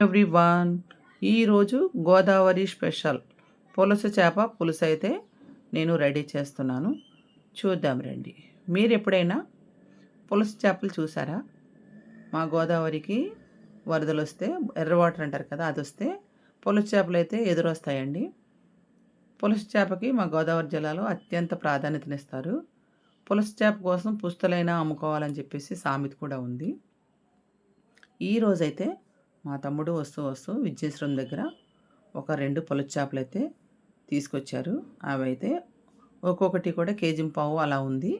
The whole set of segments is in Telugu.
ఎవ్రీవన్. ఈరోజు గోదావరి స్పెషల్. పులస చేప పులుసు అయితే నేను రెడీ చేస్తున్నాను. చూద్దాం రండి. మీరు ఎప్పుడైనా పులస చేపలు చూసారా? మా గోదావరికి వరదలు వస్తే ఎర్ర వాటర్ అంటారు కదా అది వస్తే పులస చేపలు అయితే ఎదురొస్తాయండి. పులస చేపకి మా గోదావరి జిల్లాలో అత్యంత ప్రాధాన్యతనిస్తారు. పులస చేప కోసం పుస్తలైనా అమ్ముకోవాలని చెప్పేసి సామెత కూడా ఉంది. ఈరోజైతే మా తమ్ముడు వస్తూ వస్తూ విద్యేశ్వరం దగ్గర ఒక రెండు పొలచ చేపలు అయితే తీసుకొచ్చారు. అవి అయితే ఒక్కొక్కటి కూడా కేజీ పావు అలా ఉంది.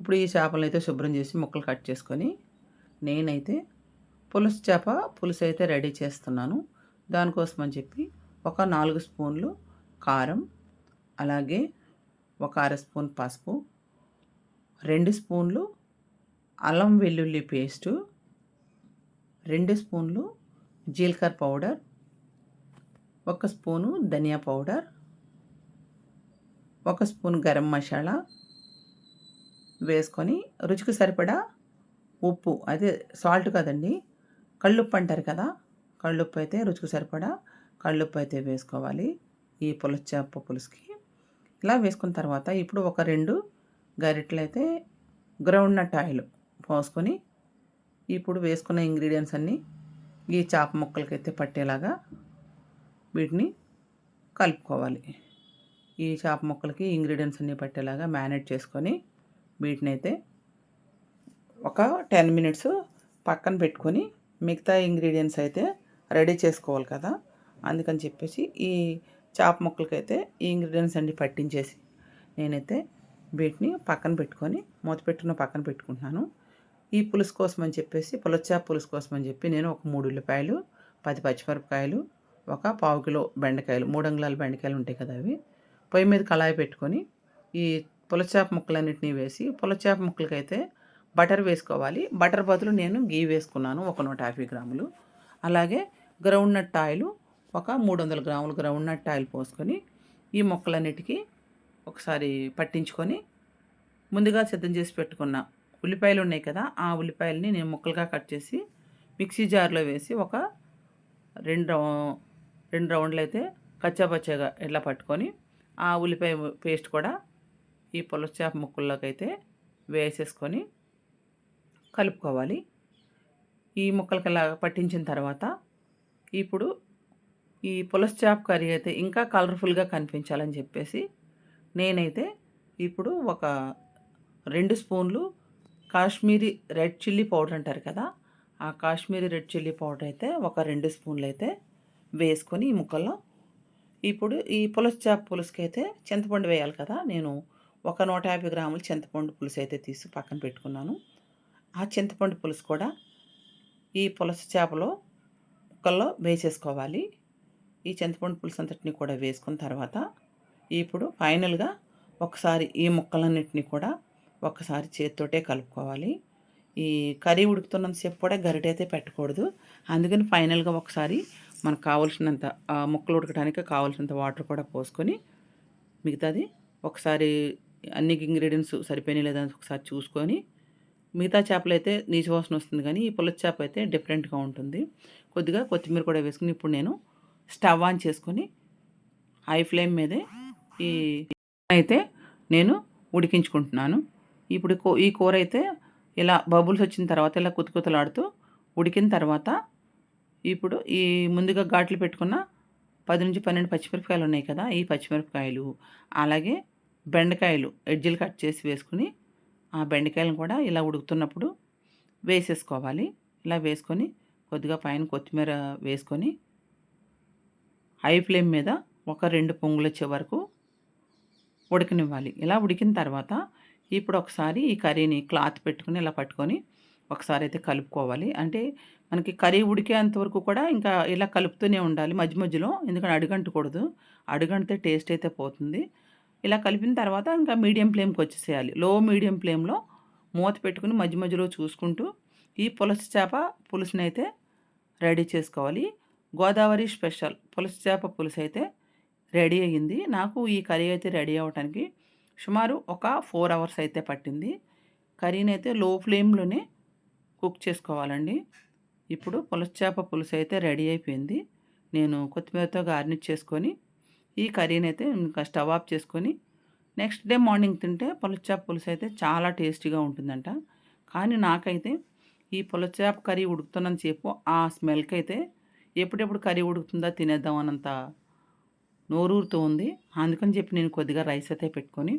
ఇప్పుడు ఈ చేపలను అయితే శుభ్రం చేసి ముక్కలు కట్ చేసుకొని నేనైతే పులుసు చేప పులుసు అయితే రెడీ చేస్తున్నాను. దానికోసం అని చెప్పి ఒక నాలుగు స్పూన్లు కారం అలాగే ఒక అర స్పూన్ పసుపు రెండు స్పూన్లు అల్లం వెల్లుల్లి పేస్టు రెండు స్పూన్లు జీలకర్ర పౌడర్ ఒక స్పూను ధనియా పౌడర్ ఒక స్పూన్ గరం మసాలా వేసుకొని రుచికి సరిపడా ఉప్పు అదే సాల్ట్ కదండి కళ్ళుప్పు అంటారు కదా కళ్ళుప్పు అయితే రుచికి సరిపడా కళ్ళుప్పు అయితే వేసుకోవాలి ఈ పులుసు పులుసుకి. ఇలా వేసుకున్న తర్వాత ఇప్పుడు ఒక రెండు గరిటెలు అయితే గ్రౌండ్ నట్ ఆయిల్ పోసుకొని ఇప్పుడు వేసుకున్న ఇంగ్రీడియంట్స్ అన్నీ ఈ చేప ముక్కలకైతే పట్టేలాగా వీటిని కలుపుకోవాలి. ఈ చేప ముక్కలకి ఇంగ్రీడియంట్స్ అన్నీ పట్టేలాగా మ్యారినేట్ చేసుకొని వీటిని అయితే ఒక టెన్ మినిట్స్ పక్కన పెట్టుకొని మిగతా ఇంగ్రీడియంట్స్ అయితే రెడీ చేసుకోవాలి కదా. అందుకని చెప్పేసి ఈ చేప ముక్కలకైతే ఈ ఇంగ్రీడియంట్స్ అన్ని పట్టించేసి నేనైతే వీటిని పక్కన పెట్టుకొని మూత పెట్టుకున్న పక్కన పెట్టుకుంటున్నాను. ఈ పులుసు కోసం అని చెప్పేసి పులచ్చా పులుసు కోసం అని చెప్పి నేను ఒక మూడు ఉల్లిపాయలు పది పచ్చిమిరపకాయలు ఒక పావు కిలో బెండకాయలు మూడు అంగుళాల బెండకాయలు ఉంటాయి కదా అవి పొయ్యి మీద కళాయి పెట్టుకొని ఈ పులచాప ముక్కలన్నింటినీ వేసి పులచాప ముక్కలకైతే బటర్ వేసుకోవాలి. బటర్ బదులు నేను గీ వేసుకున్నాను ఒక నూట యాభై గ్రాములు. అలాగే గ్రౌండ్ నట్ ఆయిల్ ఒక మూడు వందల గ్రాములు గ్రౌండ్ నట్ ఆయిల్ పోసుకొని ఈ మొక్కలన్నిటికీ ఒకసారి పట్టించుకొని ముందుగా సిద్ధం చేసి పెట్టుకున్న ఉల్లిపాయలు ఉన్నాయి కదా ఆ ఉల్లిపాయలని నేను ముక్కలుగా కట్ చేసి మిక్సీ జార్లో వేసి ఒక రెండు రెండు రౌండ్లు అయితే కచ్చాపచ్చగా ఇట్లా పట్టుకొని ఆ ఉల్లిపాయ పేస్ట్ కూడా ఈ పులస ముక్కల్లోకి అయితే వేసేసుకొని కలుపుకోవాలి. ఈ ముక్కలకి పట్టించిన తర్వాత ఇప్పుడు ఈ పులసచేప కర్రీ అయితే ఇంకా కలర్ఫుల్గా కనిపించాలని చెప్పేసి నేనైతే ఇప్పుడు ఒక రెండు స్పూన్లు కాశ్మీరీ రెడ్ చిల్లీ పౌడర్ అంటారు కదా ఆ కాశ్మీరీ రెడ్ చిల్లీ పౌడర్ అయితే ఒక రెండు స్పూన్లు అయితే వేసుకొని ఈ ముక్కల్లో. ఇప్పుడు ఈ పులుసు చేప పులుసుకి అయితే చింతపండు వేయాలి కదా నేను ఒక నూట యాభై గ్రాములు చింతపండు పులుసు అయితే తీసి పక్కన పెట్టుకున్నాను. ఆ చింతపండు పులుసు కూడా ఈ పులుసు చేపలో ముక్కల్లో వేసేసుకోవాలి. ఈ చింతపండు పులుసు అంతటిని కూడా వేసుకున్న తర్వాత ఇప్పుడు ఫైనల్గా ఒకసారి ఈ ముక్కలన్నింటినీ కూడా ఒక్కసారి చేతితోటే కలుపుకోవాలి. ఈ కర్రీ ఉడుకుతున్నంతసేపు కూడా గరిటైతే అయితే పెట్టకూడదు. అందుకని ఫైనల్గా ఒకసారి మనకు కావాల్సినంత ముక్కలు ఉడకడానికి కావాల్సినంత వాటర్ కూడా పోసుకొని మిగతాది ఒకసారి అన్ని ఇంగ్రీడియంట్స్ సరిపోయినాయి లేదా ఒకసారి చూసుకొని మిగతా చేపలు అయితే నీచవాసన వస్తుంది కానీ ఈ పుల్ల చేప అయితే డిఫరెంట్గా ఉంటుంది. కొద్దిగా కొత్తిమీర కూడా వేసుకుని ఇప్పుడు నేను స్టవ్ ఆన్ చేసుకొని హై ఫ్లేమ్ మీదే ఈ అయితే నేను ఉడికించుకుంటున్నాను. ఇప్పుడు ఈ కూర అయితే ఇలా బబుల్స్ వచ్చిన తర్వాత ఇలా కుతుకుతలాడుతూ ఉడికిన తర్వాత ఇప్పుడు ఈ ముందుగా ఘాట్లు పెట్టుకున్న పది నుంచి పన్నెండు పచ్చిమిరపకాయలు ఉన్నాయి కదా ఈ పచ్చిమిరపకాయలు అలాగే బెండకాయలు ఎడ్జిలు కట్ చేసి వేసుకుని ఆ బెండకాయలను కూడా ఇలా ఉడుకుతున్నప్పుడు వేసేసుకోవాలి. ఇలా వేసుకొని కొద్దిగా పైన కొత్తిమీర వేసుకొని హై ఫ్లేమ్ మీద ఒక రెండు పొంగులు వచ్చే వరకు ఉడకనివ్వాలి. ఇలా ఉడికిన తర్వాత ఇప్పుడు ఒకసారి ఈ కర్రీని క్లాత్ పెట్టుకుని ఇలా పట్టుకొని ఒకసారి అయితే కలుపుకోవాలి. అంటే మనకి కర్రీ ఉడికేంత వరకు కూడా ఇంకా ఇలా కలుపుతూనే ఉండాలి మధ్య మధ్యలో. ఎందుకంటే అడుగంటకూడదు. అడుగంటితే టేస్ట్ అయితే పోతుంది. ఇలా కలిపిన తర్వాత ఇంకా మీడియం ఫ్లేమ్కి వచ్చేసేయాలి. లో మీడియం ఫ్లేమ్లో మూత పెట్టుకుని మధ్య మధ్యలో చూసుకుంటూ ఈ పులస చేప పులుసుని అయితే రెడీ చేసుకోవాలి. గోదావరి స్పెషల్ పులస చేప పులుసు అయితే రెడీ అయ్యింది. నాకు ఈ కర్రీ అయితే రెడీ అవ్వటానికి సుమారు ఒక ఫోర్ అవర్స్ అయితే పట్టింది. కర్రీని అయితే లో ఫ్లేమ్లోనే కుక్ చేసుకోవాలండి. ఇప్పుడు పులసచేప పులుసు అయితే రెడీ అయిపోయింది. నేను కొత్తిమీరతో గార్నిష్ చేసుకొని ఈ కర్రీని అయితే ఇంకా స్టవ్ ఆఫ్ చేసుకొని నెక్స్ట్ డే మార్నింగ్ తింటే పులసచేప పులుసు అయితే చాలా టేస్టీగా ఉంటుందంట. కానీ నాకైతే ఈ పులసచేప కర్రీ ఉడుకుతున్నంత సేపు ఆ స్మెల్కి అయితే ఎప్పుడెప్పుడు కర్రీ ఉడుకుతుందా తినేద్దాం అన్నంత నోరూరుతూ ఉంది. అందుకని చెప్పి నేను కొద్దిగా రైస్ అయితే పెట్టుకొని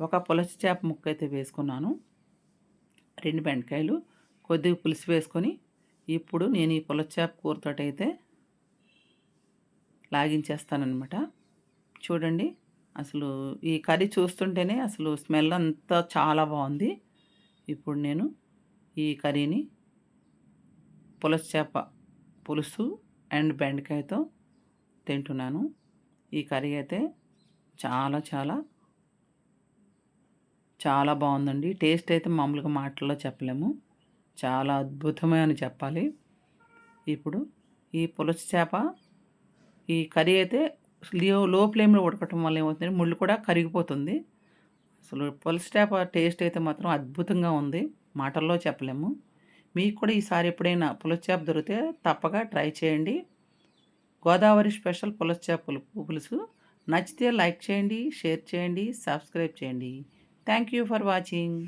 ఒక పులస చేప ముక్క అయితే వేసుకున్నాను. రెండు బెండకాయలు కొద్దిగా పులుసు వేసుకొని ఇప్పుడు నేను ఈ పులస చేప కూరతో అయితే లాగించేస్తానమాట చూడండి అసలు ఈ కర్రీ చూస్తుంటేనే అసలు స్మెల్ అంతా చాలా బాగుంది. ఇప్పుడు నేను ఈ కర్రీని పులస చేప పులుసు అండ్ బెండకాయతో తింటున్నాను. ఈ కర్రీ అయితే చాలా చాలా చాలా బాగుందండి. టేస్ట్ అయితే మామూలుగా మాటల్లో చెప్పలేము. చాలా అద్భుతమే అని చెప్పాలి. ఇప్పుడు ఈ పులస చేప ఈ కర్రీ అయితే లో లో ఫ్లేమ్లో ఉడకటం వల్ల ఏమవుతుంది ముళ్ళు కూడా కరిగిపోతుంది. అసలు పులస చేప టేస్ట్ అయితే మాత్రం అద్భుతంగా ఉంది. మాటల్లో చెప్పలేము. మీకు కూడా ఈసారి ఎప్పుడైనా పులస చేప దొరికితే తప్పగా ట్రై చేయండి. గోదావరి స్పెషల్ పులస పులుసు నచ్చితే లైక్ చేయండి షేర్ చేయండి సబ్స్క్రైబ్ చేయండి. Thank you for watching